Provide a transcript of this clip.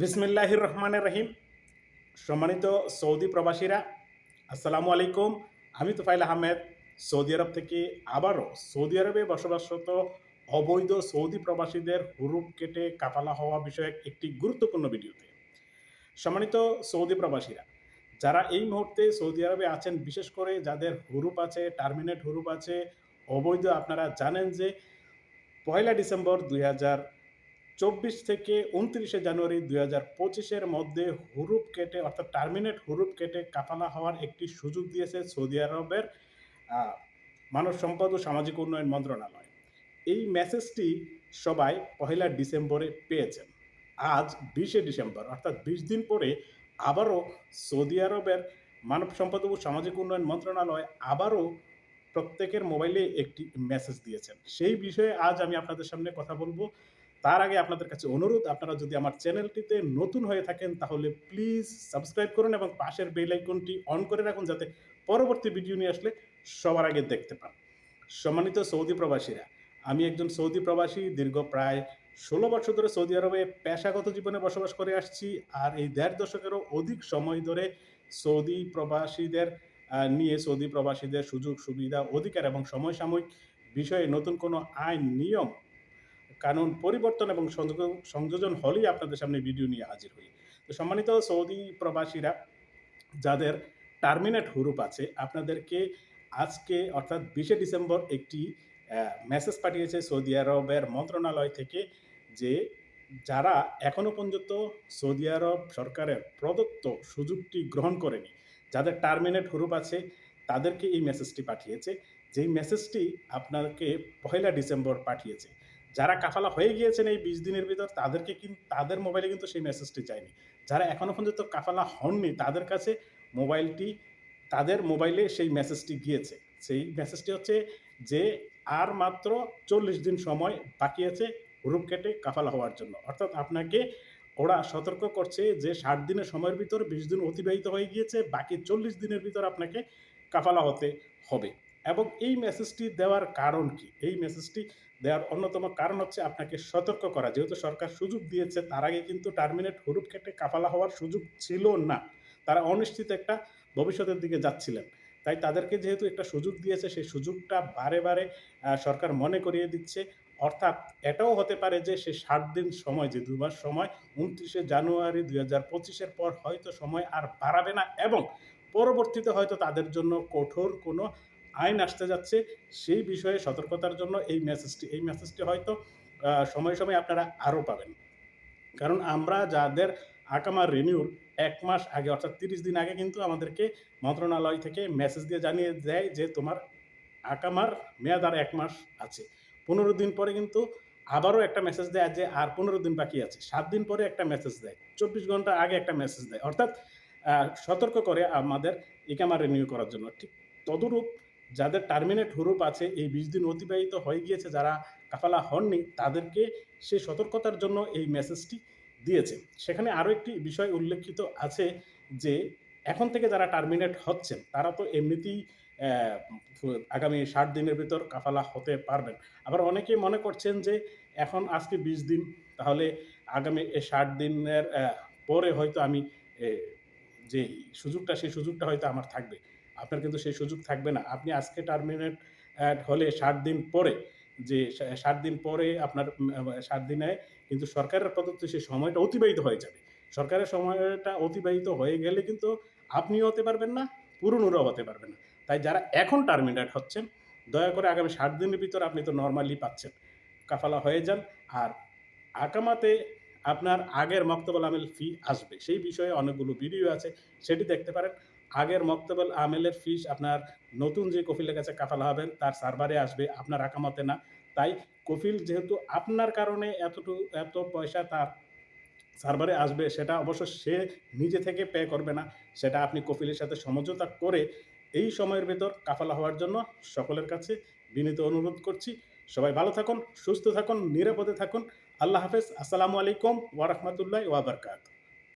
বিসমিল্লাহির রহমানের রহিম। সম্মানিত সৌদি প্রবাসীরা, আসসালামু আলাইকুম। আমি তোফাইল আহমেদ। সৌদি আরব থেকে আবারও সৌদি আরবে বসবাসরত অবৈধ সৌদি প্রবাসীদের হুরুপ কেটে কাপালা হওয়া বিষয়ক একটি গুরুত্বপূর্ণ ভিডিওতে। সম্মানিত সৌদি প্রবাসীরা, যারা এই মুহূর্তে সৌদি আরবে আছেন, বিশেষ করে যাদের হুরুপ আছে, টার্মিনেট হুরুপ আছে, অবৈধ আপনারা জানেন যে পয়লা ডিসেম্বর দুই হাজার চব্বিশ থেকে উনত্রিশে জানুয়ারি দুই হাজার পঁচিশের মধ্যে হুরুপ কেটে, অর্থাৎ টার্মিনেট হুরুপ কেটে কাফালা হওয়ার একটি সুযোগ দিয়েছে সৌদি আরবের মানব সম্পদ ও সামাজিক উন্নয়ন মন্ত্রণালয়। এই মেসেজটি সবাই পহেলা ডিসেম্বরে পেয়েছেন। আজ বিশে ডিসেম্বর, অর্থাৎ বিশ দিন পরে আবারও সৌদি আরবের মানব সম্পদ ও সামাজিক উন্নয়ন মন্ত্রণালয় আবারও প্রত্যেকের মোবাইলে একটি মেসেজ দিয়েছেন। সেই বিষয়ে আজ আমি আপনাদের সামনে কথা বলব। তার আগে আপনাদের কাছে অনুরোধ, আপনারা যদি আমার চ্যানেলটিতে নতুন হয়ে থাকেন, তাহলে প্লিজ সাবস্ক্রাইব করুন এবং পাশের বেল আইকনটি অন করে রাখুন যাতে পরবর্তী ভিডিও নিয়ে আসলে সবার আগে দেখতে পান। সম্মানিত সৌদি প্রবাসীরা, আমি একজন সৌদি প্রবাসী, দীর্ঘ প্রায় ষোলো বছর ধরে সৌদি আরবে পেশাগত জীবনে বসবাস করে আসছি আর এই দেড় দশকেরও অধিক সময় ধরে সৌদি প্রবাসীদের নিয়ে সৌদি প্রবাসীদের সুযোগ সুবিধা অধিকার এবং সমসাময়িক বিষয়ে নতুন কোনো আইন, নিয়ম কানুন পরিবর্তন এবং সংযোজন হলেই আপনাদের সামনে ভিডিও নিয়ে হাজির হই। তো সম্মানিত সৌদি প্রবাসীরা, যাদের টার্মিনেট হুরুপ আছে, আপনাদেরকে আজকে অর্থাৎ বিশে ডিসেম্বর একটি মেসেজ পাঠিয়েছে সৌদি আরবের মন্ত্রণালয় থেকে যে যারা এখনও পর্যন্ত সৌদি আরব সরকারের প্রদত্ত সুযোগটি গ্রহণ করেনি, যাদের টার্মিনেট হুরুপ আছে, তাদেরকে এই মেসেজটি পাঠিয়েছে। যেই মেসেজটি আপনাকে পহেলা ডিসেম্বর পাঠিয়েছে যারা কাফালা হয়ে গিয়েছেন এই বিশ দিনের ভিতর, তাদেরকে কিন্তু তাদের মোবাইলে কিন্তু সেই মেসেজটি যায়নি। যারা এখনও পর্যন্ত কাফালা হননি, তাদের কাছে মোবাইলটি তাদের মোবাইলে সেই মেসেজটি গিয়েছে। সেই মেসেজটি হচ্ছে যে, আর মাত্র চল্লিশ দিন সময় বাকি আছে হুরুপ কেটে কাফালা হওয়ার জন্য। অর্থাৎ আপনাকে ওরা সতর্ক করছে যে, ষাট দিনের সময়ের ভিতর বিশ দিন অতিবাহিত হয়ে গিয়েছে, বাকি চল্লিশ দিনের ভিতর আপনাকে কাফালা হতে হবে। এবং এই মেসেজটি দেওয়ার কারণ কি? এই মেসেজটি দেওয়ার অন্যতম কারণ হচ্ছে আপনাকে সতর্ক করা। যেহেতু সরকার সুযোগ দিয়েছে, তার আগে কিন্তু টার্মিনেট হুরুপ কেটে কাফালা হওয়ার সুযোগ ছিল না। তারা অনিশ্চিত একটা ভবিষ্যতের দিকে যাচ্ছিলেন। তাই তাদেরকে যেহেতু একটা সুযোগ দিয়েছে, সেই সুযোগটা বারে বারে সরকার মনে করিয়ে দিচ্ছে। অর্থাৎ এটাও হতে পারে যে সে ষাট দিন সময়, যে দু মাস সময়, উনত্রিশে জানুয়ারি দুই হাজার পঁচিশের পর হয়তো সময় আর বাড়াবে না এবং পরবর্তীতে হয়তো তাদের জন্য কঠোর কোনো আইন আসতে যাচ্ছে, সেই বিষয়ে সতর্কতার জন্য এই মেসেজটি এই মেসেজটি হয়তো সময়ে সময়ে আপনারা আরও পাবেন। কারণ আমরা যাদের আকামার রিনিউর এক মাস আগে, অর্থাৎ তিরিশ দিন আগে কিন্তু আমাদেরকে মন্ত্রণালয় থেকে মেসেজ দিয়ে জানিয়ে দেয় যে তোমার আকামার মেয়াদ আর এক মাস আছে। পনেরো দিন পরে কিন্তু আবারও একটা মেসেজ দেয় যে আর পনেরো দিন বাকি আছে। সাত দিন পরে একটা মেসেজ দেয়, চব্বিশ ঘণ্টা আগে একটা মেসেজ দেয়। অর্থাৎ সতর্ক করে আমাদের ইকামা রিনিউ করার জন্য। ঠিক তদরূপ যাদের টার্মিনেট হুরুপ আছে, এই বিশ দিন অতিবাহিত হয়ে গিয়েছে, যারা কাফালা হননি, তাদেরকে সেই সতর্কতার জন্য এই মেসেজটি দিয়েছে। সেখানে আরও একটি বিষয় উল্লেখিত আছে যে, এখন থেকে যারা টার্মিনেট হচ্ছেন, তারা তো এমনিতেই আগামী ষাট দিনের ভিতর কাফালা হতে পারবেন। আবার অনেকেই মনে করছেন যে, এখন আজকে বিশ দিন, তাহলে আগামী ষাট দিনের পরে হয়তো আমি যে সুযোগটা, সেই সুযোগটা হয়তো আমার থাকবে। আপনার কিন্তু সেই সুযোগ থাকবে না। আপনি আজকে টার্মিনেট হলে ষাট দিন পরে যে ষাট দিন পরে আপনার ষাট দিনে কিন্তু সরকারের প্রদত্ত সেই সময়টা অতিবাহিত হয়ে যাবে। সরকারের সময়টা অতিবাহিত হয়ে গেলে কিন্তু আপনিও হতে পারবেন না, পুরনোরাও হতে পারবেন না। তাই যারা এখন টার্মিনেট হচ্ছেন, দয়া করে আগামী ষাট দিনের ভিতর আপনি তো নর্মালি পাচ্ছেন। কাফালা হয়ে যান। আর আকামাতে আপনার আগের মক্তবল আমেল ফি আসবে। সেই বিষয়ে অনেকগুলো ভিডিও আছে, সেটি দেখতে পারেন। আগের মক্তবল আমেলের ফিস আপনার নতুন যে কফিলের কাছে কাফালা হবেন, তার সার্ভারে আসবে, আপনার আকামাতে না। তাই কফিল যেহেতু আপনার কারণে এতটুকু এত পয়সা তার সার্ভারে আসবে, সেটা অবশ্য সে নিজে থেকে পে করবে না। সেটা আপনি কফিলের সাথে সমঝোতা করে এই সময়ের ভেতর কাফালা হওয়ার জন্য সকলের কাছে বিনীত অনুরোধ করছি। সবাই ভালো থাকুন, সুস্থ থাকুন, নিরাপদে থাকুন। আল্লাহ হাফেজ। আসসালামু আলাইকুম ওয়ারহমতুল্লাহ ওয়াবারকাত